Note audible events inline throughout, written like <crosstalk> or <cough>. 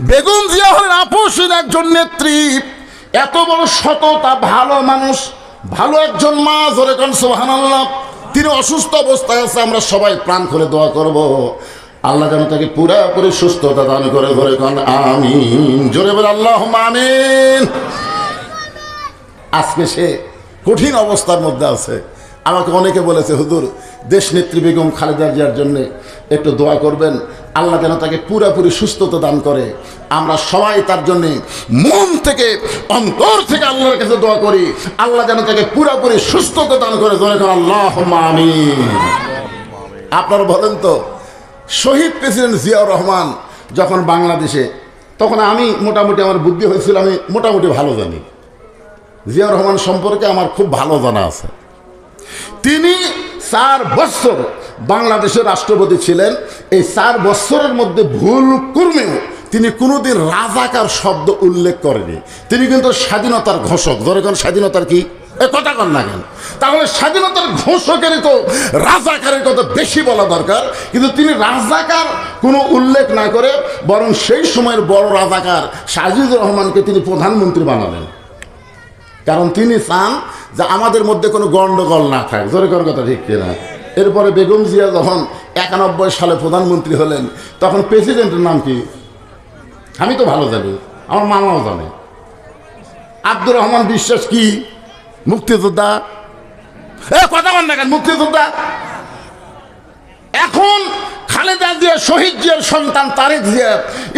বেগম জিয়া হলেন আপোষের একজন নেত্রী। এত বড় সততা, ভালো মানুষ, ভালো একজন মা, জোরে কন তিনি অসুস্থ অবস্থায় আছে, আমরা সবাই প্রাণ করে দোয়া করব। আল্লাহ যেন তাকে পুরাপুরি সুস্থতা দান করে ধরে কন আমিন। জোরে বলে আল্লাহ আমিন। আজকে সে কঠিন অবস্থার মধ্যে আছে। আমাকে অনেকে বলেছে, হুজুর দেশ নেত্রী বেগম খালেদা জিয়ার জন্য একটু দোয়া করবেন। আল্লাহ যেন তাকে পুরোপুরি সুস্থতা দান করে। আমরা সবাই তার জন্য মন থেকে, অন্তর থেকে আল্লাহর কাছে দোয়া করি। আল্লাহ যেন তাকে পুরোপুরি সুস্থতা দান করে। করে আল্লাহ আমিন। আপনারা বলেন তো, শহীদ প্রেসিডেন্ট জিয়াউর রহমান যখন বাংলাদেশে, তখন আমি মোটামুটি আমার বুদ্ধি হয়েছিল, আমি মোটামুটি ভালো জানি। জিয়াউর রহমান সম্পর্কে আমার খুব ভালো জানা আছে। তিনি চার বছর বাংলাদেশের রাষ্ট্রপতি ছিলেন। এই চার বছরের মধ্যে ভুল কর্মেও তিনি কোনোদিন রাজাকার শব্দ উল্লেখ করেনি। তিনি কিন্তু স্বাধীনতার ঘোষক। ধরে কোন স্বাধীনতার কি? কথা কন না কেন। তাহলে স্বাধীনতার ঘোষকেরই তো রাজাকারের কথা বেশি বলা দরকার। কিন্তু তিনি রাজাকার কোনো উল্লেখ না করে বরং সেই সময়ের বড় রাজাকার সাজিদুর রহমানকে তিনি প্রধানমন্ত্রী বানালেন। কারণ তিনি চান যে আমাদের মধ্যে কোনো গণ্ডগোল না থাকে। জোরে কথা ঠিক কিনা? এরপরে বেগম জিয়া যখন একানব্বই সালে প্রধানমন্ত্রী হলেন, তখন প্রেসিডেন্টের নাম কি? আমি তো ভালো জানি, আমার মামাও জানে। আব্দুর রহমান বিশ্বাস কি? মুক্তিযোদ্ধা? এ, কথা বল না কেন, মুক্তিযোদ্ধা? এখন খালেদা জিয়া, শহীদ জিয়ার সন্তান তারেক জিয়া,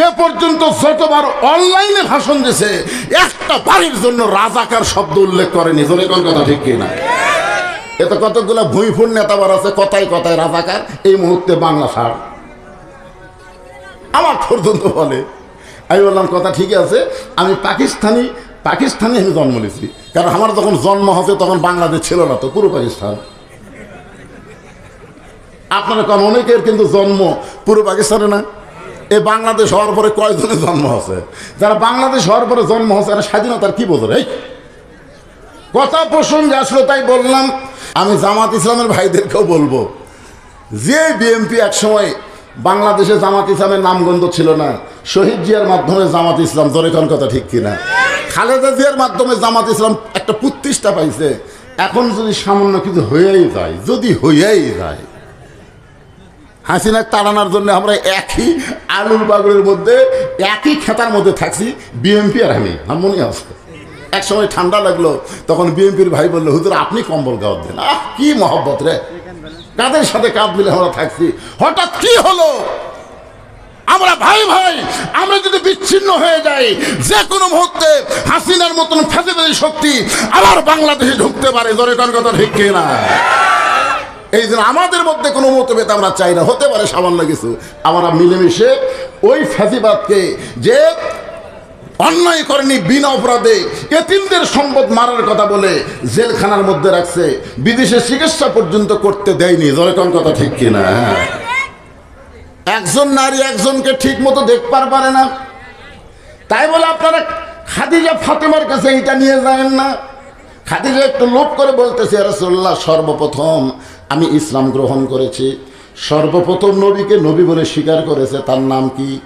এ পর্যন্ত যতবার অনলাইনে ভাষণ দিয়েছে, একটা বাড়ির জন্য রাজাকার শব্দ উল্লেখ করেনি। জোরে কথা ঠিক কিনা? এত কতগুলো ভূমিফুর নেতাবার আছে, কথায় কথায় রাজাকার, এই মুহূর্তে বাংলা সার। আমার পর্যন্ত বলে, আমি বললাম, কথা ঠিক আছে, আমি পাকিস্তানি, পাকিস্তানে আমি জন্ম নিয়েছি। কারণ আমার যখন জন্ম হচ্ছে তখন বাংলাদেশ ছিল না তো, পুরো পাকিস্তান। আপনারা কারণ অনেকের কিন্তু জন্ম পুরো পাকিস্তানে না। এ বাংলাদেশ হওয়ার পরে কয়জনের জন্ম আছে যারা বাংলাদেশ হওয়ার পরে জন্ম হচ্ছে স্বাধীনতার কি বোঝে এই কথা প্রসঙ্গে আসলো, তাই বললাম, আমি জামাত ইসলামের ভাইদেরকেও বলব, যে বিএনপি একসময় বাংলাদেশে জামাত ইসলামের নামগন্ধ ছিল না, শহীদ জিয়ার মাধ্যমে জামাত ইসলাম ধরে কোন কথা ঠিক কিনা? খালেদা জিয়ার মাধ্যমে জামাত ইসলাম একটা প্রতিষ্ঠা পাইছে, এখন যদি সামান্য কিছু হয়েই যায়, যদি হয়েই যায় হাসিনা তাড়ানোর জন্য আমরা একই আলুর বাগুরের মধ্যে, একই খেতার মধ্যে থাকছি বিএমপি আর আমি আমার মনে আছে। এক সময় ঠান্ডা লাগল, তখন বিএনপির ভাই বলল, হুজুর, আপনি কম্বল গাওয়ার দেন। আহ, কি মহব্বত রে। কাদের সাথে কাঁধ মিলে আমরা থাকছি? হঠাৎ কি হলো? আমরা ভাই ভাই, আমরা যদি বিচ্ছিন্ন হয়ে যাই, যে কোনো মুহূর্তে হাসিনার মতন ফেসিবাদী শক্তি আবার বাংলাদেশে ঢুকতে পারে কোন কথা ঠিক না এই জন্য আমাদের মধ্যে কোনো মতভেদ আমরা চাই না, হতে পারে সামান্য কিছু। আমরা মিলেমিশে ওই ফ্যাসিবাদকে যে অন্যায় করেনি বিনা অপরাধে। এতিমদের সম্পদ মারার কথা বলে জেলখানার মধ্যে রাখছে। বিদেশে চিকিৎসা পর্যন্ত করতে দেয়নি। জয়কন কথা ঠিক কিনা? একজন নারী একজনকে ঠিক মতো দেখবার পারে না। তাই বলে আপনারা খাদিজা ফাতেমার কাছে এইটা নিয়ে যাবেন না। খাদিজা একটু লোভ করে বলতেছে রসল্লাহ সর্বপ্রথম আমি ইসলাম গ্রহণ করেছি। সর্বপ্রথম নবীকে নবী বলে স্বীকার করেছে। তার নাম কি?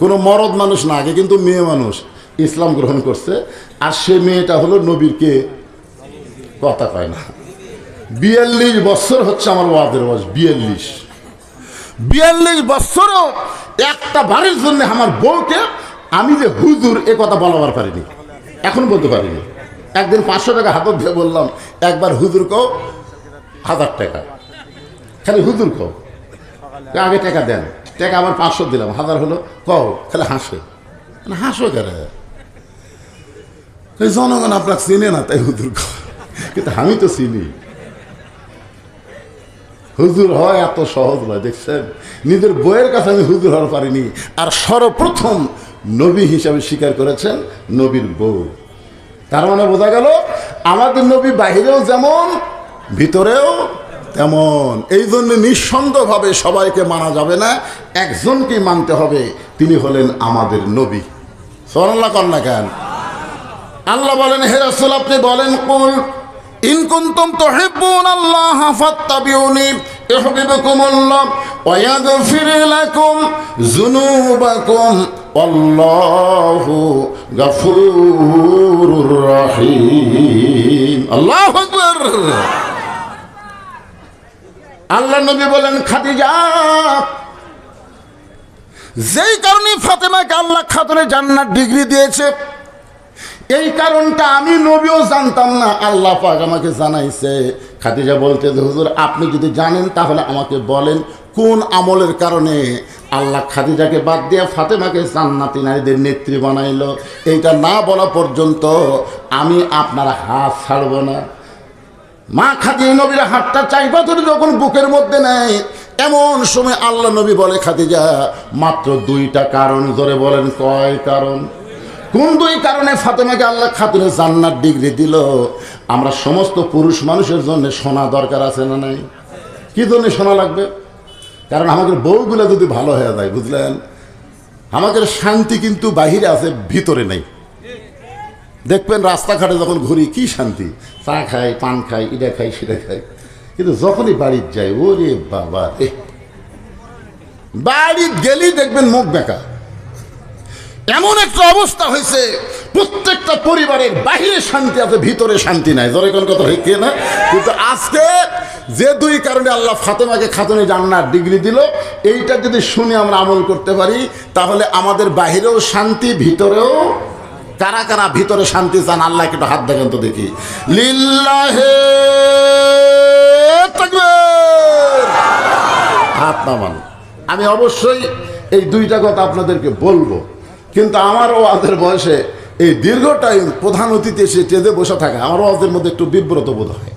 কোনো মরদ মানুষ না, আগে কিন্তু মেয়ে মানুষ ইসলাম গ্রহণ করছে, আর সে মেয়েটা হলো নবীর কে? কথা কয় না। বিয়াল্লিশ বছর হচ্ছে আমার ওয়াদের বয়স, বিয়াল্লিশ। বিয়াল্লিশ বছরও একটা বাড়ির জন্য আমার বউকে আমি যে হুজুর এ কথা বলাবার পারিনি, এখন বলতে পারিনি। একদিন পাঁচশো টাকা হাতত দিয়ে বললাম, একবার হুজুর কও, হাজার টাকা। খালি হুজুর কও, আগে টাকা দেন। টাকা আবার পাঁচশো দিলাম, হাজার হলো, কও, খালি হাসে। মানে হাসো কেন? জনগণ আপনাকে চিনে না, তাই হুজুর কিন্তু আমি তো চিনি। হুজুর হয় এত সহজ নয়, দেখছেন? নিজের বইয়ের কাছে আমি হুজুর হওয়ার পারিনি। আর সর্বপ্রথম নবী হিসাবে স্বীকার করেছেন নবীর বউ। তার মানে বোঝা গেল, আমাদের নবী বাহিরেও যেমন, ভিতরেও তেমন এই জন্য নিঃসন্দেহভাবে সবাইকে মানা যাবে না, একজনকেই মানতে হবে, তিনি হলেন আমাদের নবী। সরল্লা কন্যা কেন? আল্লাহ বলেন, হে রাসূল, আপনি বলেন কুনতুম তুহিব্বুন আল্লাহ আল্লাহ নবী বলেন, খাদিজা, যেই কারণে ফাতেমাকে আল্লাহ খাতুনে জান্নাত ডিগ্রি দিয়েছে, এই কারণটা আমি নবীও জানতাম না, আল্লাহ পাক আমাকে জানাইছে। খাদিজা বলতে, হুজুর, আপনি যদি জানেন তাহলে আমাকে বলেন, কোন আমলের কারণে আল্লাহ খাদিজাকে বাদ দিয়ে ফাতেমাকে জান্নাতি নারীদের নেত্রী বানাইলো? এইটা না বলা পর্যন্ত আমি আপনার হাত ছাড়ব না। মা খাদিজা নবীর হাতটা চাইবা ধরে যখন বুকের মধ্যে নেয় এমন সময় আল্লাহ নবী বলে, খাদিজা, মাত্র দুইটা কারণ ধরে বলেন, কয় কারণ? কোন দুই কারণে ফাতেমাকে আল্লাহ খাতুনে জান্নাত ডিগ্রি দিল? আমরা সমস্ত পুরুষ মানুষের জন্য সোনা দরকার আছে না নাই? কি জন্য সোনা লাগবে? কারণ আমাদের বউগুলো যদি ভালো হয়ে যায়, বুঝলেন? আমাদের শান্তি কিন্তু বাহিরে আছে, ভিতরে নেই। দেখবেন রাস্তাঘাটে যখন ঘুরি, কি শান্তি? চা খাই, পান খাই এটা খাই সেটা খাই। কিন্তু যখনই বাড়ির যাই, ওরে বাবা রে। বাড়ি গেলেই দেখবেন মুখ বেঁকা। এমন একটা অবস্থা হয়েছে, প্রত্যেকটা পরিবারের বাহিরে শান্তি আছে, ভিতরে শান্তি নাই। ধরে কোন কথা ঠিক না? কিন্তু আজকে যে দুই কারণে আল্লাহ ফাতেমাকে খাতুনে জান্নার ডিগ্রি দিল, এইটা যদি শুনে আমরা আমল করতে পারি, তাহলে আমাদের বাহিরেও শান্তি, ভিতরেও কারা কারা ভিতরে শান্তি চান আল্লাহ একটু হাত দেখেন তো দেখি। লিল্লাহে। হাত নামান। আমি অবশ্যই এই দুইটা কথা আপনাদেরকে বলব। কিন্তু আমার ওয়াজের বয়সে এই দীর্ঘ টাইম প্রধান অতিথি এসে টেজে বসে থাকা, আমার ওয়াজের মধ্যে একটু বিব্রত বোধ হয়।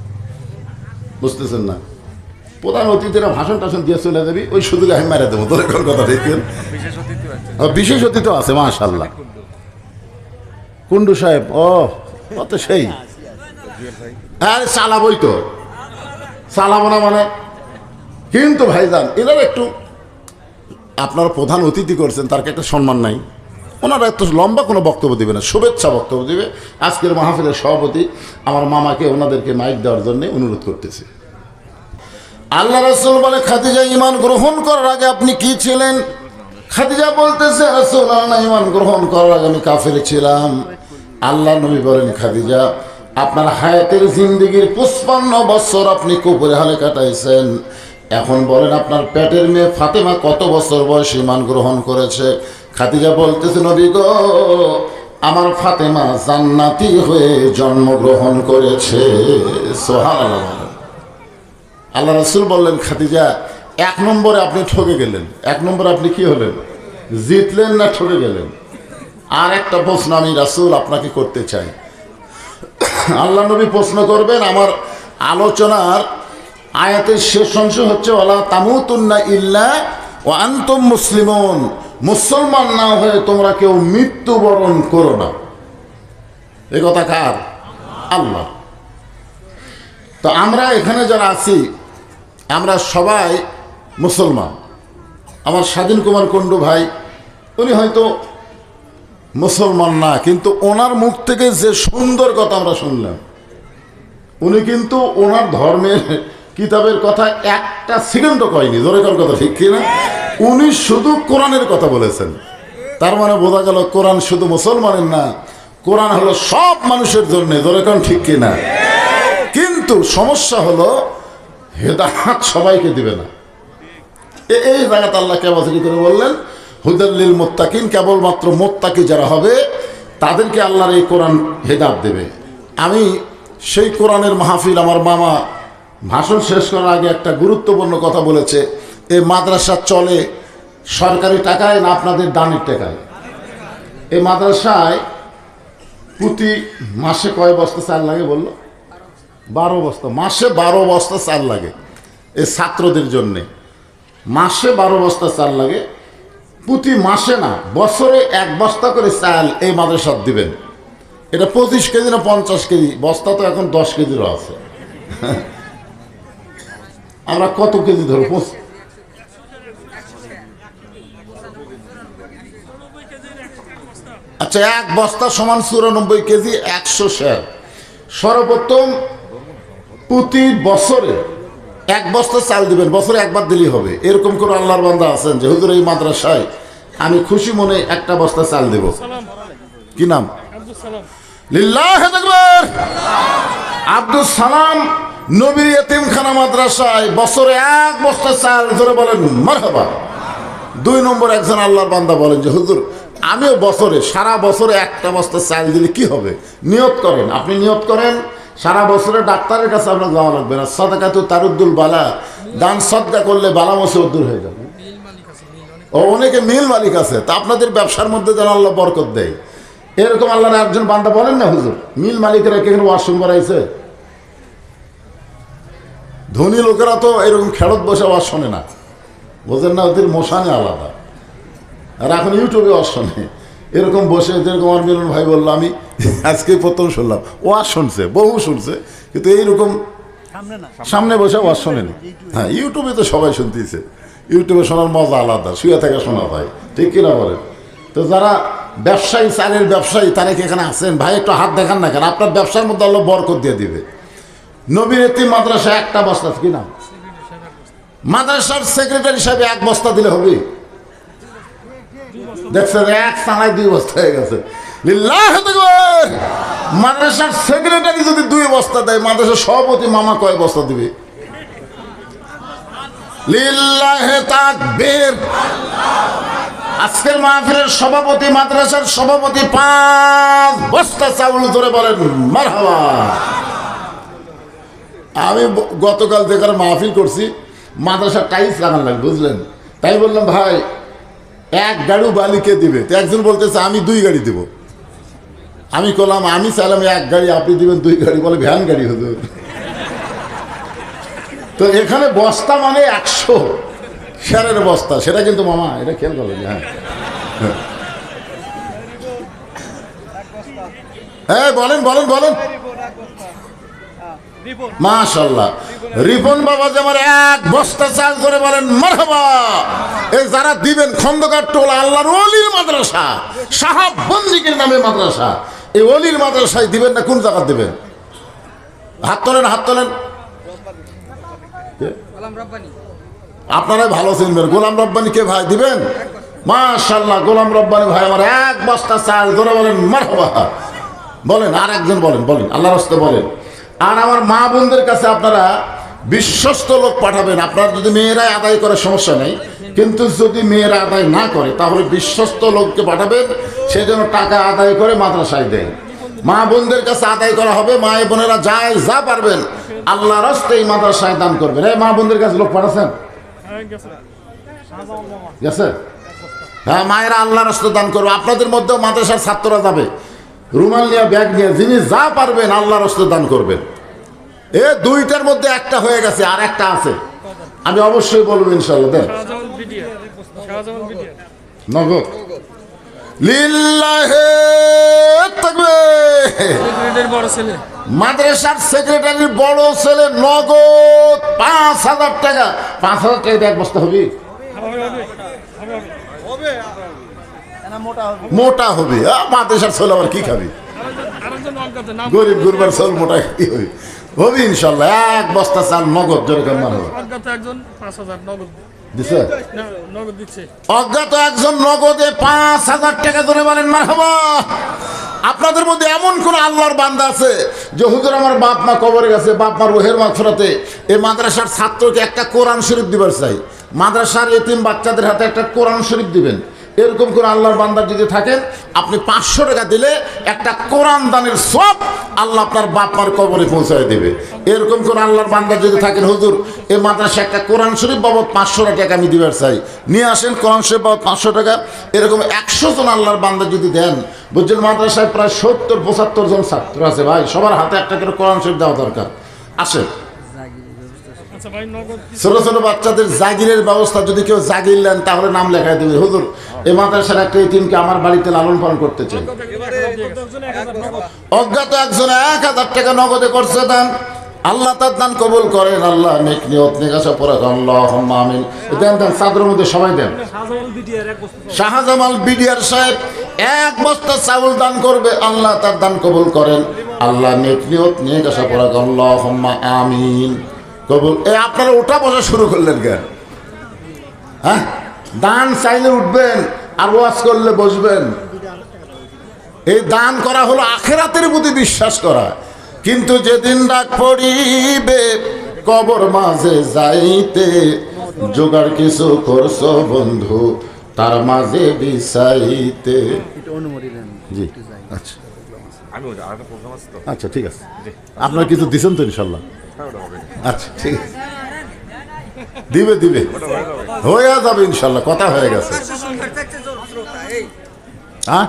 বুঝতেছেন না? প্রধান অতিথিরা ভাষণ টাষণ দিয়ে চলে যাবি, ওই সুযোগে আমি মারা দেবো তোর কথা দেখবেন বিশেষ অতিথি আছে। মাশাল্লাহ কুন্ডু সাহেব, ও ও তো সেই। হ্যাঁ চালাবই তো। চালাবো না মানে? কিন্তু ভাইজান, এনারা একটু, আপনারা প্রধান অতিথি করছেন, তার একটা সম্মান নাই? ওনারা এত লম্বা কোনো বক্তব্য দিবে না, শুভেচ্ছা বক্তব্য দিবে। আজকের মাহফিলের সভাপতি আমার মামাকে ওনাদেরকে মাইক দেওয়ার জন্য অনুরোধ করতেছে। আল্লাহ রসুল বলে, খাদিজা ইমান গ্রহণ করার আগে আপনি কি ছিলেন? খাদিজা বলতেছে, রসুল আল্লাহ ইমান গ্রহণ করার আগে আমি কাফের ছিলাম। আল্লাহ নবী বলেন, খাদিজা, আপনার হায়াতের জিন্দিগির পুষ্পান্ন বছর আপনি কুপুরে হালে কাটাইছেন। এখন বলেন, আপনার পেটের মেয়ে ফাতেমা কত বছর বয়স ইমান গ্রহণ করেছে? খাদিজা বলতেছে, নবী গো, আমার ফাতেমা জান্নাতি হয়ে জন্মগ্রহণ করেছে। আল্লাহ রসুল বললেন, খাদিজা, এক নম্বরে আপনি ঠকে গেলেন। এক নম্বরে আপনি কি হলেন? জিতলেন না ঠকে গেলেন? আর একটা প্রশ্ন আমি রাসুল আপনাকে করতে চাই। আল্লাহ নবী প্রশ্ন করবেন, আমার আলোচনার আয়াতের শেষ অংশ হচ্ছে ওলা তামুতুন্না ইল্লা ও আন্তম মুসলিমন। মুসলমান না হয়ে তোমরা কেউ মৃত্যুবরণ করো না। এ কথা কার? আল্লাহ। তো আমরা এখানে যারা আছি, আমরা সবাই মুসলমান। আমার স্বাধীন কুমার কুণ্ডু ভাই, উনি হয়তো মুসলমান না, কিন্তু ওনার মুখ থেকে যে সুন্দর কথা আমরা শুনলাম, উনি কিন্তু ওনার ধর্মের কিতাবের কথা একটা সেকেন্ডও কয়নি, জোরে কোন কথা ঠিক কিনা? উনি শুধু কোরআনের কথা বলেছেন। তার মানে বোঝা গেল কোরআন শুধু মুসলমানের না, কোরআন হলো সব মানুষের জন্য, জোরে কোন ঠিক কিনা? কিন্তু সমস্যা হলো হেদাহাত সবাইকে দিবে না। এই জায়গাতে আল্লাহ কেবল করে বললেন হুদাল্লিল মোত্তাকিন, কেবলমাত্র মোত্তাকি যারা হবে, তাদেরকে আল্লাহর এই কোরআন হেদাব দেবে। আমি সেই কোরআনের মাহফিল আমার মামা ভাষণ শেষ করার আগে একটা গুরুত্বপূর্ণ কথা বলেছে এই মাদ্রাসা চলে সরকারি টাকায় না আপনাদের দানের টাকায়? এই মাদ্রাসায় প্রতি মাসে কয় বস্তা চাল লাগে বলল? বারো বস্তা। মাসে বারো বস্তা চাল লাগে এই ছাত্রদের জন্যে। মাসে বারো বস্তা চাল লাগে প্রতি মাসে না, বছরে এক বস্তা করে চাল এই মাদ্রাসাত দিবেন। এটা পঁচিশ কেজি না পঞ্চাশ কেজি? বস্তা তো এখন দশ কেজিরও আছে। <laughs> আমরা কত কেজি ধরো আচ্ছা এক বস্তা সমান চুরানব্বই কেজি, একশো শেয়ার। সর্বপ্রথম প্রতি বছরে এক বস্তা চাল দিবেন, বছরে একবার দিলেই হবে। এরকম করে আল্লাহর বান্দা আছেন যে, হুজুর, এই মাদ্রাসায় আমি খুশি মনে একটা বস্তা চাল দেব। কি নাম? আব্দুল সালাম নবীর এতিমখানা মাদ্রাসায় বছরে এক বস্তা চাল ধরে বলেন, মারহাবা! দুই নম্বর একজন আল্লাহর বান্দা বলেন যে, হুজুর, আমিও বছরে, সারা বছরে একটা বস্তা চাল দিলে কি হবে? নিয়ত করেন। আপনি নিয়ত করেন সারা বছরে ডাক্তারের কাছে আপনার যাওয়া লাগবে না। সদাকা তো তারুদ্দুল বালা। দান সদকা করলে বালা মসে দূর হয়ে যাবে। ও, অনেকে মিল মালিক আছে। তা আপনাদের ব্যবসার মধ্যে যেন আল্লাহ বরকত দেয়। এরকম আল্লাহর একজন বান্দা বলেন না হুজুর? মিল মালিকেরা কি এখানে ওয়াশরুম বাড়াইছে ধনী লোকেরা তো এরকম খেরত বসে ওয়াজ শোনে না। বোঝেন না, ওদের মশানে আলাদা। আর এখন ইউটিউবে ওয়াজ শোনে। এরকম বসে যেরকম আমার মিলন ভাই বলল আমি আজকে প্রথম শুনলাম। ওয়াজ শুনছে বহু শুনছে কিন্তু এইরকম সামনে বসে ওয়াজ শোনেনি। হ্যাঁ ইউটিউবে তো সবাই শুনতেছে ইউটিউবে শোনার মজা আলাদা শুয়ে থেকে শোনা ভাই ঠিক কিনা বলেন? তো যারা ব্যবসায়ী চালের ব্যবসায়ী তারা কি এখানে আছেন? ভাই একটু হাত দেখান না কেন? আপনার ব্যবসার মধ্যে আল্লাহ বরকত দিয়ে দিবে। নবীর এতিম মাদ্রাসা একটা বস্তা কি না মাদ্রাসার সেক্রেটারি হিসাবে এক বস্তা দিলে হবে। দেখছেন এক সানায় দুই বস্তা হয়ে গেছে। মাদ্রাসার সেক্রেটারি যদি দুই বস্তা দেয়, মাদ্রাসার সভাপতি মামা কয় বস্তা দিবে? আজকের মাহফিলের সভাপতি, মাদ্রাসার সভাপতি পাঁচ বস্তা চাউল ধরে বলেন, মারহাবা! আমি গতকাল যেখানে মাহফিল করছি, মাদ্রাসার টাইলস লাগান লাগবে, বুঝলেন? তাই বললাম, ভাই এক গাড়ি বালিকে দিবে। তো একজন বলতেছে, আমি দুই গাড়ি দেব। আমি করলাম আমি চাইলাম এক গাড়ি, আপনি দিবেন দুই গাড়ি। বলে, ভ্যান গাড়ি হতো তো এখানে বস্তা মানে একশো। স্যারের বস্তা, সেটা কিন্তু মামা, এটা খেয়াল করবেন হ্যাঁ। হ্যাঁ বলেন বলেন বলেন। মাশাল্লাহ রিপন বাবা যে আমার এক বস্তা চাল করে বলেন, মারহাবা। এই যারা দিবেন খন্দকার টোলা, আল্লাহর অলির মাদ্রাসা, সাহাব বন্দিকের নামে মাদ্রাসা, এই অলির মাদ্রাসায় দিবেন না, কোন জায়গা দিবেন? হাত তোলেন হাত তোলেন। আপনারাই ভালো চিনবেন, গোলাম রব্বানি কে ভাই দিবেন? মাশাল্লাহ গোলাম রব্বানি ভাই আমার এক বস্তা চাল ধরে বলেন, মারহাবা। বলেন আর একজন বলেন বলেন, আল্লাহর হস্তে বলেন। আর আমার মা বোনদের কাছে আপনারা বিশ্বস্ত লোক পাঠাবেন। আপনার যদি মেয়েরাই আদায় করে, সমস্যা নেই। কিন্তু যদি মেয়েরা আদায় না করে, তাহলে বিশ্বস্ত লোককে পাঠাবেন, সে যেন টাকা আদায় করে মাদ্রাসায় দেয়। মা বোনদের কাছে আদায় করা হবে, মা বোনেরা যায়, যা পারবেন, আল্লাহর হস্তে এই মাদ্রাসায় দান করবেন। এই মা বোনদের কাছে লোক পাঠাচ্ছেন? গেছে? হ্যাঁ মায়েরা আল্লাহর রাস্তা দান করবে। আপনাদের মধ্যেও মাদ্রাসার ছাত্ররা যাবে। রুমাল নিয়ে, ব্যাগ নিয়ে, যিনি যা পারবেন, আল্লাহর রাস্তা দান করবেন। এ দুইটার মধ্যে একটা হয়ে গেছে আর একটা আছে। আমি অবশ্যই বলব ইনশাল্লাহ বিডিআর। নগদ। ছেলে। মাদ্রাসার সেক্রেটারির বড় ছেলে নগদ। পাঁচ হাজার টাকা। পাঁচ হাজার টাকা এক বস্তা হবে? মোটা হবে? আ, মাদ্রাসার ছেলে আবার কি খাবি? গরিব গুরবার চাল মোটা কি হবে? হবে ইনশাল্লাহ এক বস্তা চাল নগদ যেরকম মানে অজ্ঞাত একজন পাঁচ হাজার নগদ। দিছে? নগদ দিচ্ছে। অজ্ঞাত একজন নগদে পাঁচ হাজার টাকা ধরে বলেন মারহাবা। আপনাদের মধ্যে এমন কোন আল্লাহর বান্দা আছে যে হুজুর আমার বাপ মা কবরে গেছে বাপ মার রোহের মাগফরাতে এই মাদ্রাসার ছাত্রকে একটা কোরআন শরীফ দিবার চাই। মাদ্রাসার এতিম বাচ্চাদের হাতে একটা কোরআন শরীফ দিবেন। এরকম কোন আল্লাহর বান্দা যদি থাকেন, আপনি পাঁচশো টাকা দিলে একটা কোরআন দানের সব আল্লাহ আপনার বাপ মার কবরে পৌঁছায় দেবে। এরকম কোন আল্লাহর বান্দা যদি থাকেন, হুজুর এই মাদ্রাসা একটা কোরআন শরীফ বাবদ পাঁচশো টাকা আমি দিবার চাই। নিয়ে আসেন কোরআন শরীফ বাবদ পাঁচশো টাকা। এরকম একশো জন আল্লাহর বান্দা যদি দেন, বুঝছেন, মাদ্রাসায় প্রায় সত্তর, পঁচাত্তর জন ছাত্র আছে ভাই, সবার হাতে একটা করে কোরআন শরীফ দেওয়া দরকার। আসেন আচ্ছা ভাই নগদ কি- ছোট ছোট বাচ্চাদের জাগিরের ব্যবস্থা যদি কেউ জাগির নেন তাহলে নাম লেখায় দেবে। হুজুর এই মাদ্রাসার একটা আমার বাড়িতে লালন পালন করতে চাই। অজ্ঞাত একজন এক হাজার টাকা নগদে করছে দান। আল্লাহ তার দান কবুল করেন আল্লাহ নেক নিয়ত নিকাশা পরে আল্লাহ আমিন। দেন দেন চাদরের মধ্যে সবাই দেন। শাহজামাল বিডিআর এক বস্তু শাহজামাল বিডিআর সাহেব এক বস্তা চাউল দান করবে আল্লাহ তার দান কবুল করেন। আল্লাহ নেক নিয়ত নিকাশা পরে আল্লাহ আমিন। এ আপনারা ওটা বসা শুরু করলেন কেন? হ্যাঁ? দান চাইলে উঠবেন আর ওয়াজ করলে বসবেন। এই দান করা হলো আখেরাতের প্রতি বিশ্বাস করা। কিন্তু যেদিন ডাক পড়িবে কবর মাঝে যাইতে জোগাড় কিছু করছ বন্ধু তার মাঝে বিছাইতে। জি আচ্ছা। আচ্ছা ঠিক আছে। আপনার কিছু দিছেন তো ইনশাল্লাহ? আচ্ছা ঠিক আছে। দিবে দিবে। হয়ে যাবে ইনশাল্লাহ কথা হয়ে গেছে। হ্যাঁ?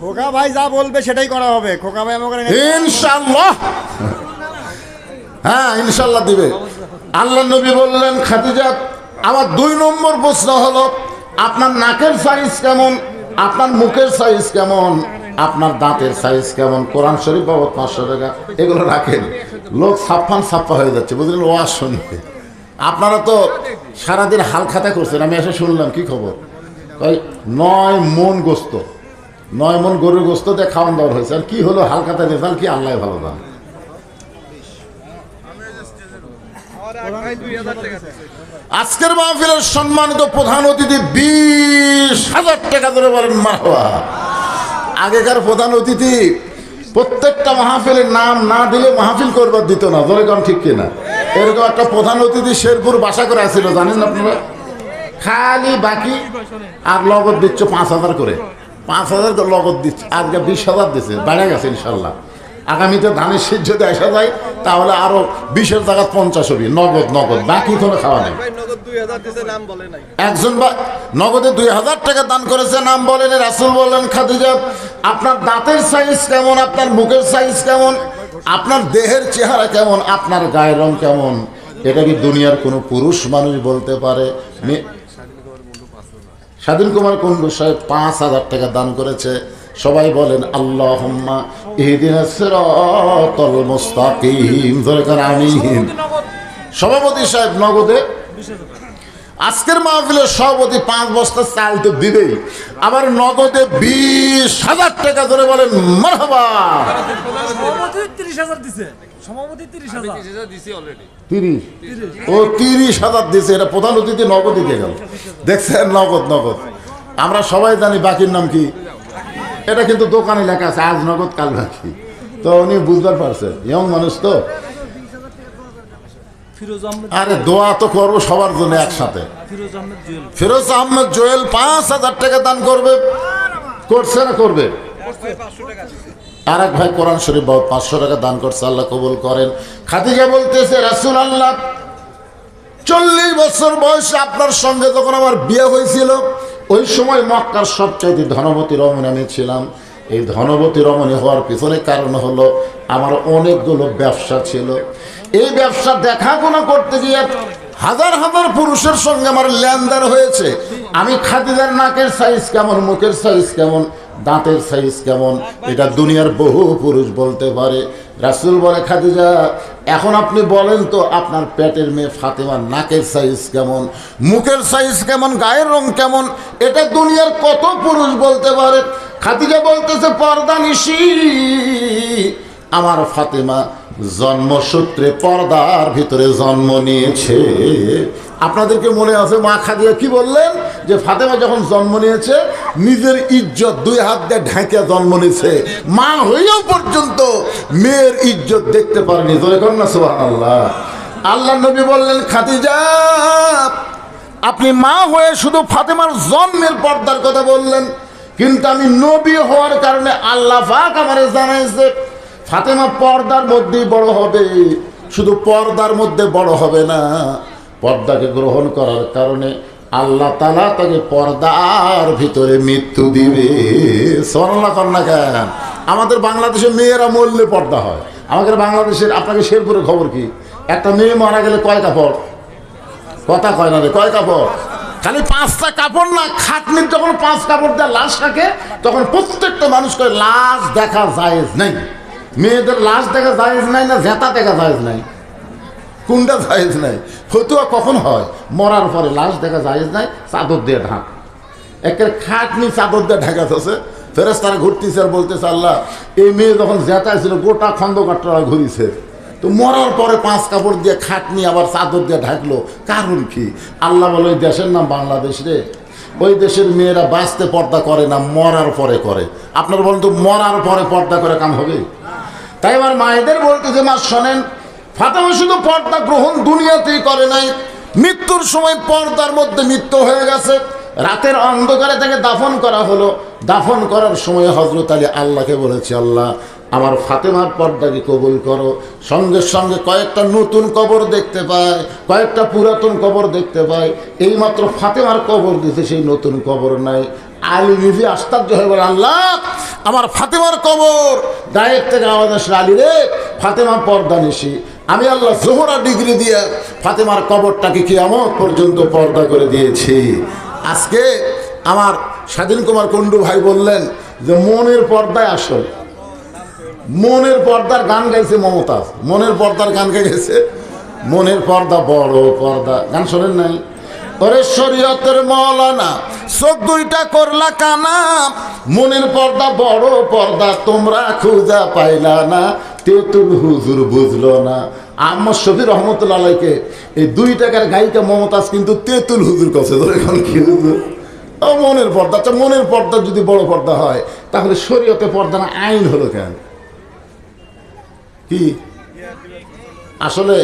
খোকা ভাই যা বলবে সেটাই করা হবে। খোকা ভাই আমাকে ইনশাল্লাহ। হ্যাঁ ইনশাল্লাহ দিবে। আল্লাহ নবী বললেন খাদিজা আমার দুই নম্বর প্রশ্ন হলো আপনার নাকের সাইজ কেমন? আপনার মুখের সাইজ কেমন? আপনার দাঁতের সাইজ কেমন? কোরআন শরীফ বাবদ পাঁচশো টাকা। এগুলো রাখেন। লোক ছাপ্পান ছাপ্পা হয়ে যাচ্ছে, বুঝলেন? ওয়াজ শুনবে আপনারা তো সারাদিন হাল খাতা করছেন, আমি এসে শুনলাম, কি খবর? ওই নয় মন গোস্ত। নয় মন গরুর গোস্ত দিয়ে খাওয়ান দাওয়ার হয়েছে। আর কি হলো হালকাতা রেজাল্ট কি আল্লাহ ভালো দাম আজকের মাহফিলের সম্মানিত প্রধান অতিথি বিশ হাজার টাকা ধরে বলেন মাহবা আগেকার প্রধান অতিথি, প্রত্যেকটা মাহফিলের নাম না দিলে মাহফিল করবার দিত না। ধরে কম ঠিক কিনা? এরকম একটা প্রধান অতিথি শেরপুর বাসা করে আসছিল, জানেন আপনারা? খালি বাকি আর লগত দিচ্ছ পাঁচ হাজার করে। পাঁচ হাজার লগত দিচ্ছে, আজকে বিশ হাজার দিচ্ছে বাড়ে গেছে ইনশাল্লাহ। আগামীতে ধানের শীত যদি আসা যায় তাহলে আরও বিশের জায়গা পঞ্চাশ হবি। নগদ নগদ। বাকি কোনো খাওয়া নেই। একজন বা নগদে দুই হাজার টাকা দান করেছে নাম বলেন। রাসুল বললেন খাদিজা আপনার দাঁতের সাইজ কেমন? আপনার মুখের সাইজ কেমন? আপনার দেহের চেহারা কেমন? আপনার গায়ের রং কেমন? এটা কি দুনিয়ার কোনো পুরুষ মানুষ বলতে পারে? স্বাধীন কুমার কুন্ডু সাহেব পাঁচ হাজার টাকা দান করেছে। সবাই বলেন আল্লাহ ইহদিন সিরাতাল মুস্তাকিম। ধরে আমিন। সভাপতি সাহেব নগদে আজকের মাহফিলের সভাপতি পাঁচ বস্তা চাল তো দিবেই আবার নগদে বিশ হাজার টাকা। ধরে বলেন মারহাবা! তিরিশ হাজার দিছে। এটা প্রধান অতিথি নগদ দিতে গেল। দেখছেন নগদ নগদ। আমরা সবাই জানি বাকির নাম কি? এটা কিন্তু দোকানে লেখা আছে আজ নগদ কাল বাকি। তো উনি বুঝতে পারছেন ইয়ং মানুষ তো। আরে দোয়া তো করব সবার জন্য একসাথে। ফিরোজ আহমেদ ফিরোজ আহমেদ জোয়েল পাঁচ হাজার টাকা দান করবে। করছে না করবে? আর এক ভাই কোরআন শরীফ বাবদ পাঁচশো টাকা দান করছে আল্লাহ কবুল করেন। খাদিজা বলতেছে রাসুল আল্লাহ চল্লিশ বছর বয়সে আপনার সঙ্গে যখন আমার বিয়ে হয়েছিল ওই সময় মক্কার সবচাইতে ধনবতী রমণী আমি ছিলাম। এই ধনবতী রমণী হওয়ার পিছনে কারণ হলো আমার অনেকগুলো ব্যবসা ছিল। এই ব্যবসা দেখাশোনা করতে গিয়ে হাজার হাজার পুরুষের সঙ্গে আমার লেনদেন হয়েছে। আমি খাদিজার নাকের সাইজ কেমন, মুখের সাইজ কেমন, দাঁতের সাইজ কেমন, এটা দুনিয়ার বহু পুরুষ বলতে পারে। রাসুল বলে, খাদিজা, এখন আপনি বলেন তো, আপনার পেটের মেয়ে ফাতেমার নাকের সাইজ কেমন, মুখের সাইজ কেমন, গায়ের রং কেমন, এটা দুনিয়ার কত পুরুষ বলতে পারে? খাদিজা বলতেছে, পর্দা নিশি। আমার ফাতেমা জন্মসূত্রে পর্দার ভিতরে জন্ম নিয়েছে। আপনাদেরকে মনে আছে, মা খাদিয়া কি বললেন? যে ফাতেমা যখন জন্ম নিয়েছে নিজের ইজ্জত দুই হাত দিয়ে ঢাকিয়া জন্ম নিয়েছে মা হইয়াও পর্যন্ত মেয়ের ইজ্জত দেখতে পারেনি। জোরে কর না আল্লাহ আল্লাহ নবী বললেন, খাদিজা, আপনি মা হয়ে শুধু ফাতেমার জন্মের পর্দার কথা বললেন, কিন্তু আমি নবী হওয়ার কারণে আল্লাহ পাক আমারে জানাইছে, ফাতেমা পর্দার মধ্যেই বড় হবে, শুধু পর্দার মধ্যে বড় হবে না, পর্দাকে গ্রহণ করার কারণে আল্লাহ তালা তাকে পর্দার ভিতরে মৃত্যু দিবে। সরলা কন্যা কেন? আমাদের বাংলাদেশে মেয়েরা মরলে পর্দা হয়। আমাদের বাংলাদেশের আপনাকে শেরপুরের খবর কি? একটা মেয়ে মারা গেলে কয় কাপড়? কথা কয় না রে, কয় কাপড়? খালি পাঁচটা কাপড় না, খাটনির যখন পাঁচ কাপড় দেয় লাশ থাকে, তখন প্রত্যেকটা মানুষ করে লাশ দেখা জায়েজ নাই। মেয়েদের লাশ দেখা জায়েজ নাই না, জেতা দেখা জায়েজ নাই। কোনটা জায়েজ নাই। ফতুয়া কখন হয়? মরার পরে। লাশ দেখা জায়েজ নাই, চাদর দিয়ে ঢাক। একের খাটনি চাদর দিয়ে ঢাকা আছে ফেরেস তারা ঘুরতেছে আর বলতেছে, আল্লাহ, এই মেয়ে যখন জেতায় ছিল, গোটা খন্দকাটরা ঘুরিছে। তো মরার পরে পাঁচ কাপড় দিয়ে খাটনি আবার চাদর দিয়ে ঢাকলো। কারণ কি? আল্লাহ বলে, ওই দেশের নাম বাংলাদেশ রে। ওই দেশের মেয়েরা বাঁচতে পর্দা করে না, মরার পরে করে। আপনার বলেন তো, মরার পরে পর্দা করে কাম হবে? তাই আমার মায়েদের বলতেছে, মা, শোনেন ফাতেমা শুধু পর্দা গ্রহণ দুনিয়াতেই করে নাই। মৃত্যুর সময় পর্দার মধ্যে মৃত্যু হয়ে গেছে। রাতের অন্ধকারে তাকে দাফন করা হলো। দাফন করার সময় হজরত আলী আল্লাহকে বলেছে, আল্লাহ, আমার ফাতেমার পর্দাকে কবুল করো। সঙ্গে সঙ্গে কয়েকটা নতুন কবর দেখতে পায় কয়েকটা পুরাতন কবর দেখতে পায় এইমাত্র ফাতেমার কবর দিতে সেই নতুন কবর নাই। আলী নিজে আশ্চর্য হয়ে বলে, আল্লাহ, আমার ফাতেমার কবর! গায়ের থেকে আওয়াজ আসলে, আলী রে ফাতেমা পর্দা নিশি। আমি আল্লাহ জোহরা ডিগ্রি দিয়ে ফাতেমার কবরটাকে কিয়ামত পর্যন্ত পর্দা করে দিয়েছি। আজকে আমার স্বাধীন কুমার কুণ্ডু ভাই বললেন যে, মনের পর্দায় আসল মনের পর্দার গান গাইছে মমতাজ। মনের পর্দার গান গাইছে। মনের পর্দা বড় পর্দা। গান শোনেন নাই? ওরে শরীয়তের মৌলানা, চোখ দুইটা করলা কানা, মনের পর্দা বড় পর্দা তোমরা খুঁজা পাইলা না, তেতুল হুজুর বুঝলো না। আমার শফি রহমতুল্লাহ আলাইকে এই দুই টাকার গায়িকা মমতাজ কিন্তু তেতুল হুজুর কাছে এখন কি হুজুর? মনের পর্দা আচ্ছা মনের পর্দা যদি বড় পর্দা হয়, তাহলে শরীয়তে পর্দা না, আইন হলো কেন? কি? আসলে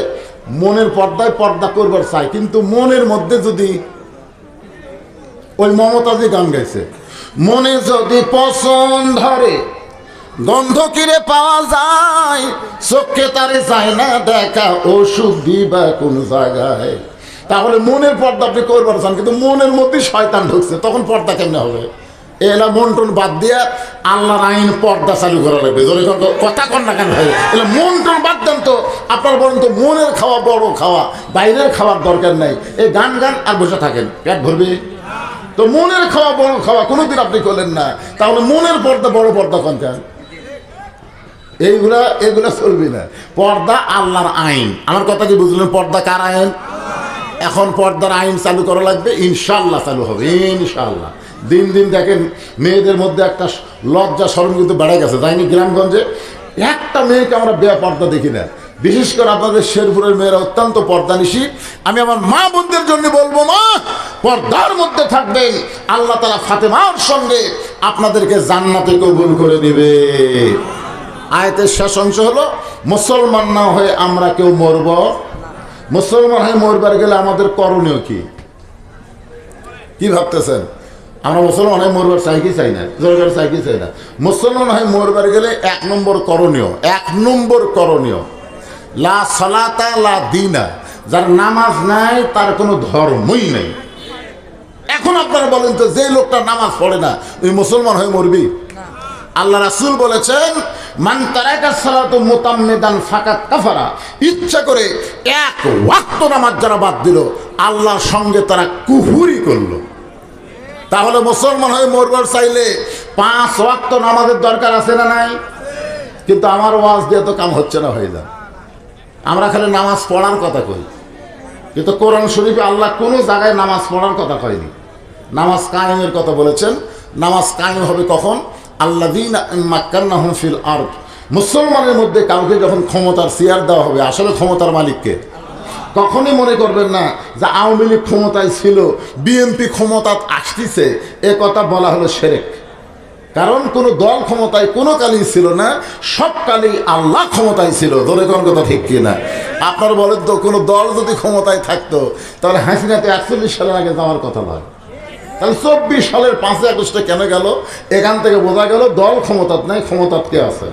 মনের পর্দায় পর্দা করবার চাই, কিন্তু মনের মধ্যে যদি ওই মমতাজি গান গাইছে, মনে যদি পছন্দ ধরে, গন্ধ কিরে পাওয়া যায়, চোখে তারে যায় না দেখা, ওষুধ দিবা কোন জায়গায়? তাহলে মনের পর্দা আপনি করবার চান, কিন্তু মনের মধ্যে শয়তান ঢুকছে, তখন পর্দা কেমনে হবে? এলা মন টন বাদ দিয়া আল্লাহর আইন পর্দা চালু করা লাগবে। কথা কন না কেন ভাই? এলা মন টন বাদ দেন তো। আপনার বলেন তো মনের খাওয়া বড় খাওয়া, বাইরের খাওয়ার দরকার নাই। এই গান গান আর বসে থাকেন, পেট ভরবে। তো মনের খাওয়া বড় খাওয়া কোনোদিন আপনি করলেন না। তাহলে মনের পর্দা বড় পর্দা কোন কেন এইগুলা, এগুলা চলবে না। পর্দা আল্লাহর আইন। আমার কথা কি বুঝলেন? পর্দা কার আইন? এখন পর্দার আইন চালু করা লাগবে ইনশাল্লাহ চালু হবে। ইনশাল্লাহ দিন দিন দেখেন মেয়েদের মধ্যে একটা লজ্জা শরম কিন্তু বেড়ে গেছে তাই গ্রামগঞ্জে? একটা মেয়েকে আমরা বেপর্দা দেখি না। বিশেষ করে আপনাদের শেরপুরের মেয়েরা অত্যন্ত পর্দানিশী। আমি আমার মা বোনদের জন্য বলব, মা, পর্দার মধ্যে থাকবেন। আল্লাহ তালা ফাতেমার সঙ্গে আপনাদেরকে জান্নাতে কবুল করে দিবে। আয়তের শেষ অংশ হলো, মুসলমান না হয়ে আমরা কেউ মরব? মুসলমান হয়ে মরবার গেলে আমাদের করণীয় কি ভাবতেছেন? আমরা মুসলমান হয়ে মরবার চাই কি চাই না জোরগার চাই কি চাই না। মুসলমান হয় মরবার গেলে এক নম্বর করণীয় এক নম্বর করণীয়। লা সলাতা লা দিনা। যার নামাজ নাই তার কোনো ধর্মই নেই। এখন আপনারা বলেন তো যে লোকটা নামাজ পড়ে না ওই মুসলমান হয়ে মরবি? আল্লাহ রাসুল বলেছেন মান তারাকা সালাতু মুতাম্মিদান ফাকাত কাফারা। ইচ্ছা করে এক ওয়াক্ত নামাজ যারা বাদ দিল আল্লাহর সঙ্গে তারা কুহুরি করল। তাহলে মুসলমান হয়ে মরবার চাইলে পাঁচ ওয়াক্ত নামাজের দরকার আছে না নাই? কিন্তু আমার ওয়াজ দিয়ে তো কাম হচ্ছে না হয়ে যায় আমরা খালি নামাজ পড়ার কথা কই। কিন্তু কোরআন শরীফে আল্লাহ কোনো জায়গায় নামাজ পড়ার কথা কয়নি। নামাজ কায়েমের কথা বলেছেন। নামাজ কায়েম হবে কখন? আল্লাহ দিন মাক্কান্না ফিল আর্থ মুসলমানের মধ্যে কাউকে যখন ক্ষমতার চেয়ার দেওয়া হবে, আসলে ক্ষমতার মালিককে কখনই মনে করবেন না যে আওয়ামী লীগ ক্ষমতায় ছিল, বিএনপি ক্ষমতা আসতেছে, এ কথা বলা হলো সেরেক। কারণ কোনো দল ক্ষমতায় কোনো কালই ছিল না, সব কালই আল্লাহ ক্ষমতায় ছিল। ধরে কোন কথা ঠিক কিনা? আপনার বলেন তো, কোনো দল যদি ক্ষমতায় থাকতো, তাহলে হাসিনাতে একচল্লিশ সালের আগে যাওয়ার কথা নয়। তাহলে চব্বিশ সালের পাঁচই আগস্টে কেন গেল? এখান থেকে বোঝা গেল দল ক্ষমতাত নাই, ক্ষমতাত কে আছে?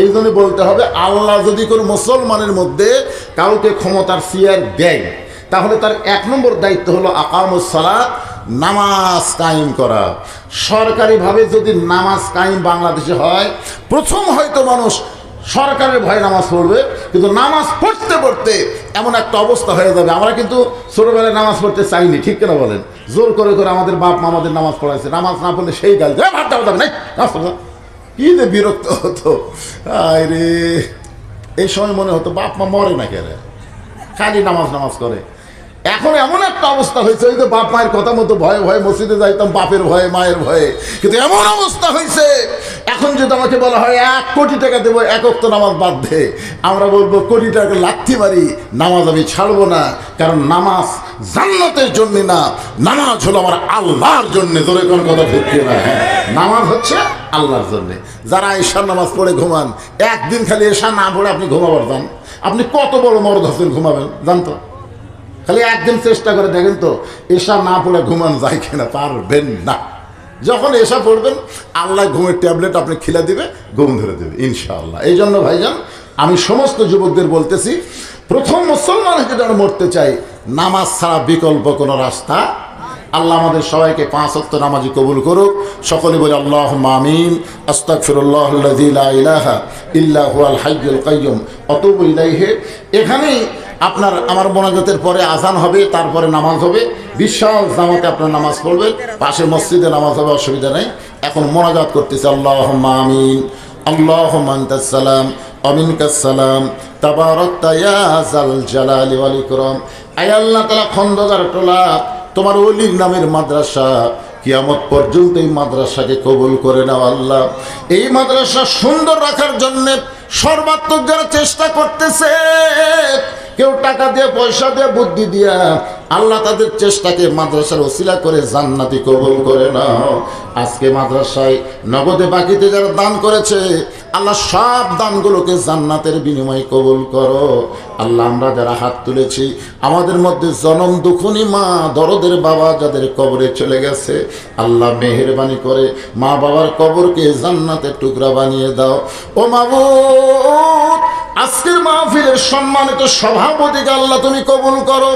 এই জন্য বলতে হবে, আল্লাহ যদি কোনো মুসলমানের মধ্যে কাউকে ক্ষমতার চেয়ার দেয় তাহলে তার এক নম্বর দায়িত্ব হলো আকামুসালাত নামাজ কায়েম করা। সরকারিভাবে যদি নামাজ কায়েম বাংলাদেশে হয় প্রথম হয়তো মানুষ সরকারের ভয়ে নামাজ পড়বে কিন্তু নামাজ পড়তে পড়তে এমন একটা অবস্থা হয়ে যাবে। আমরা কিন্তু ছোটোবেলায় নামাজ পড়তে চাইনি ঠিক কেনা বলেন? জোর করে করে আমাদের বাপ মা আমাদের নামাজ পড়াইছে। নামাজ না পড়লে সেই গাল "এ, ভাত দাও, দাও, নাই, নামাজ না।" কি যে বিরক্ত হতো। আয় রে। এই সময় মনে হতো বাপ মা মরে না কেন? খালি নামাজ নামাজ করে। এখন এমন একটা অবস্থা হয়েছে, ওই যে বাপ মায়ের কথা মতো ভয়ে ভয়ে মসজিদে যাইতাম, বাপের ভয়ে, মায়ের ভয়ে। কিন্তু এমন অবস্থা হয়েছে, এখন যদি আমাকে বলা হয় এক কোটি টাকা দেবো, এক অক্ত নামাজ বাদ দে। আমরা বলব, কোটি টাকা লাথি মারি, নামাজ আমি ছাড়বো না, কারণ নামাজ জান্নাতের জন্য না, নামাজ হলো আমার আল্লাহর জন্য। ধরে কোন কথা ঠিক না হ্যাঁ নামাজ হচ্ছে আল্লাহর জন্য। যারা ঈশার নামাজ পড়ে ঘুমান, একদিন খালি এশা না পড়ে আপনি ঘুমাবার যান। আপনি কত বড় মরদ হোসেন ঘুমাবেন জানতো খালি একদিন চেষ্টা করে দেখেন তো এসা না পড়ে ঘুমান যায় কিনা পারবেন না। যখন এসা পড়বেন আল্লাহ ঘুমের ট্যাবলেট আপনি খিলা দিবে, ঘুম ধরে দেবে, ইনশাআল্লাহ। এই জন্য ভাইজান, আমি সমস্ত যুবকদের বলতেছি, প্রথম মুসলমান হিসেবে যারা মরতে চাই নামাজ ছাড়া বিকল্প কোনো রাস্তা আল্লাহ আমাদের সবাইকে পাঁচ অক্ত নামাজি কবুল করুক। সকলে বলে আল্লাহ মামিন লা ইলাহা ইল্লা হুয়াল হাইয়ুল কাইয়্যুম। অতুবু ইলাইহি। এখানেই আপনার আমার মোনাজাতের পরে আজান হবে, তারপরে নামাজ হবে। বিশাল জামাতে আপনার নামাজ পড়বেন। পাশে মসজিদে নামাজ হবে, অসুবিধা নেই। এখন মোনাজাত করতেছে আল্লাহ আমিন। আল্লাহ সালাম অমিনকাসালাম তাবারক জাল জালালি ওয়াল ইকরাম। আয় আল্লাহ তালা খন্দকার টোলা তোমার অলির নামের মাদ্রাসা। কিয়ামত পর্যন্ত এই মাদ্রাসাকে কবুল করে নাও আল্লাহ। এই মাদ্রাসা সুন্দর রাখার জন্য সর্বাত্মক যারা চেষ্টা করতেছে, কেউ টাকা দিয়ে, পয়সা দিয়ে, বুদ্ধি দিয়া, আল্লাহ তাদের চেষ্টাকে মাদ্রাসার ওসিলা করে জান্নাতি কবুল করে নাও। আজকে মাদ্রাসায় নগদে বাকিতে যারা দান করেছে আল্লাহ সব দানগুলোকে জান্নাতের বিনিময়ে কবুল করো। আল্লাহ, আমরা যারা হাত তুলেছি, আমাদের মধ্যে জনম দুখুনি মা দরদের বাবা যাদের কবরে চলে গেছে, আল্লাহ মেহেরবানি করে মা বাবার কবরকে জান্নাতের টুকরা বানিয়ে দাও। ও মাবুদ, আজকের মাহফিলের সম্মানিত সভাপতিকে আল্লাহ তুমি কবুল করো।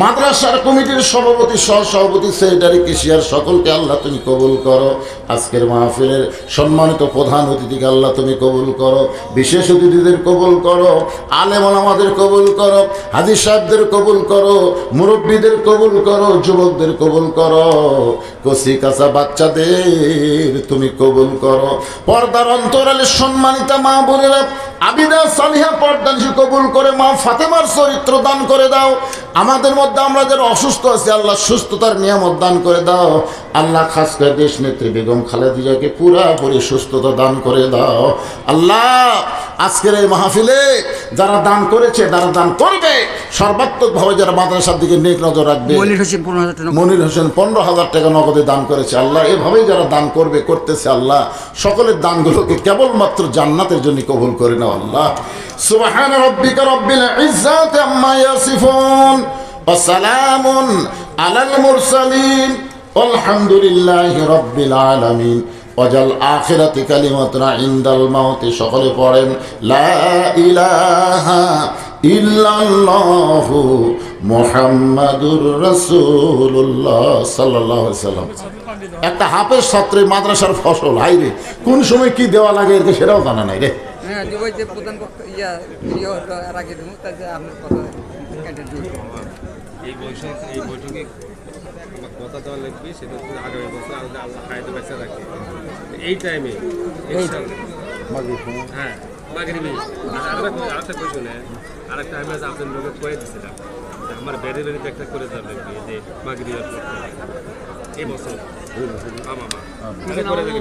মাদ্রাসার কমিটির সভাপতি সহ সভাপতি সেক্রেটারি, কেশিয়ার সকলকে আল্লাহ তুমি কবুল করো। আজকের মাহফিলের সম্মানিত প্রধান অতিথিকে আল্লাহ তুমি কবুল করো, বিশেষ অতিথিদের কবুল করো আলেম আমাদের কবুল করো হাজি সাহেবদের কবুল করো, মুরব্বীদের কবুল করো, যুবকদের কবুল করো। কসি কাঁচা বাচ্চাদের তুমি কবুল করো। পর্দার অন্তরালে সম্মানিতা মা বলে বোনেরা আবিদা সালিহা পর্দানশী কবুল করে মা ফাতেমার চরিত্র দান করে দাও। আমাদের মধ্যে আমরা যারা অসুস্থ আছি আল্লাহ সুস্থতার নিয়ামত দান করে দাও। আল্লাহ খাস করে দেশ নেত্রী বেগম খালেদিজাকে পুরাপুরি সুস্থতা দান করে দাও। আল্লাহ আজকের এই মাহফিলে যারা দান করেছে যারা দান করবে সর্বাত্মকভাবে যারা মাদ্রাসার দিকে নেক নজর রাখবে মনির হোসেন পনেরো হাজার টাকা নগদে দান করেছে। আল্লাহ এভাবেই যারা দান করবে করতেছে আল্লাহ সকলের দানগুলোকে কেবলমাত্র জান্নাতের জন্য কবুল করে নাও। আল্লাহ সুবহান রব্বিকা রব্বিল ইজ্জাতি আম্মা ইয়াসিফুন। ওয়া সালামুন আলাল মুরসালিন। আলহামদুলিল্লাহি রব্বিল আলামিন। ওয়াজাল আখিরাতি কালিমাতুনা ইনদাল মাউতি। সকলে পড়েন, লা ইলাহা ইল্লাল্লাহু মুহাম্মাদুর রাসূলুল্লাহ সাল্লাল্লাহু আলাইহি সাল্লাম। একটা হাফেজ ছাত্রে মাদ্রাসার ফসল, হাইরে, কোন সময় কি দেওয়া লাগে সেটাও জানা নাই রে। হ্যাঁ যে যে প্রধান ইয়া ইয়ে হলো আগে দেবো তাই যে আপনার কথা এই বৈঠক এই বৈঠকে কথা দেওয়া লাগবে সেটা হচ্ছে আগামী বছর আল্লাহ বেঁচে রাখে এই টাইমে হ্যাঁ মাগরিবি আর আরেকটা কোয়েশনে আরেকটা আমি আপনার লোকে কয়ে দিছিলাম আমার বেড়ে বেড়ে একটা করে দেওয়া লাগবে যে মাগরিবের এই বছর। আমা করে দেবে